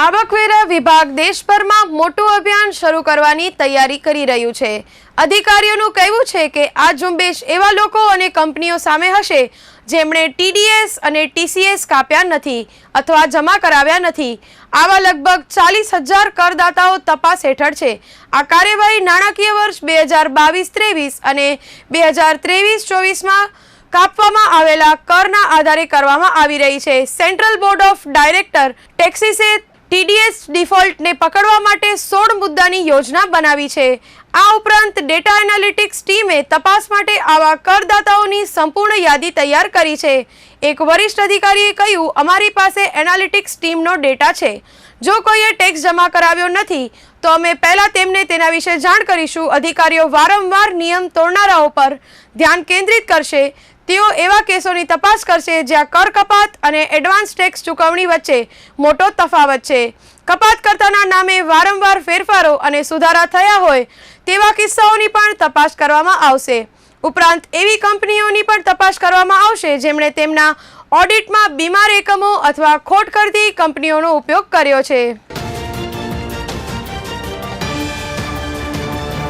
આવકવેરા વિભાગ દેશભરમાં મોટું અભિયાન શરૂ કરવાની તૈયારી કરી રહ્યું છે. અધિકારીઓનું કહેવું છે કે આ ઝુંબેશ એવા લોકો અને કંપનીઓ સામે હશે જેમણે ટીડીએસ અને ટીસીએસ કાપ્યા નથી અથવા જમા કરાવ્યા નથી. આવા લગભગ ચાલીસ હજાર કરદાતાઓ તપાસ હેઠળ છે. આ કાર્યવાહી નાણાકીય વર્ષ બે હજાર બાવીસ ત્રેવીસ અને બે હજાર ત્રેવીસ ચોવીસમાં કાપવામાં આવેલા કરના આધારે કરવામાં આવી રહી છે. સેન્ટ્રલ બોર્ડ ઓફ ડાયરેક્ટર ટેક્સીસે ટીડીએસ ડિફોલ્ટને પકડવા માટે સોળ મુદ્દાની યોજના બનાવી છે. આ ઉપરાંત ડેટા એનાલિટિક્સ ટીમે તપાસ માટે આવા કરદાતાઓની સંપૂર્ણ યાદી તૈયાર કરી છે. એક વરિષ્ઠ અધિકારીએ કહ્યું, અમારી પાસે એનાલિટિક્સ ટીમનો ડેટા છે. જો કોઈએ ટેક્સ જમા કરાવ્યો નથી તો અમે પહેલા તેમને તેના વિશે જાણ કરીશું. અધિકારીઓ વારંવાર નિયમ તોડનારાઓ પર ધ્યાન કેન્દ્રિત કરશે. તેઓ એવા કેસોની તપાસ કરશે જ્યાં કર કપાત અને એડવાન્સ ટેક્સ ચૂકવણી વચ્ચે મોટો તફાવત છે. કપાતકર્તાના નામે વારંવાર ફેરફારો અને સુધારા થયા હોય તેવા કિસ્સાઓની પણ તપાસ કરવામાં આવશે. ઉપરાંત એવી કંપનીઓની પણ તપાસ કરવામાં આવશે જેમણે તેમના ઓડિટમાં બીમાર એકમો અથવા ખોટ કરતી કંપનીઓનો ઉપયોગ કર્યો છે.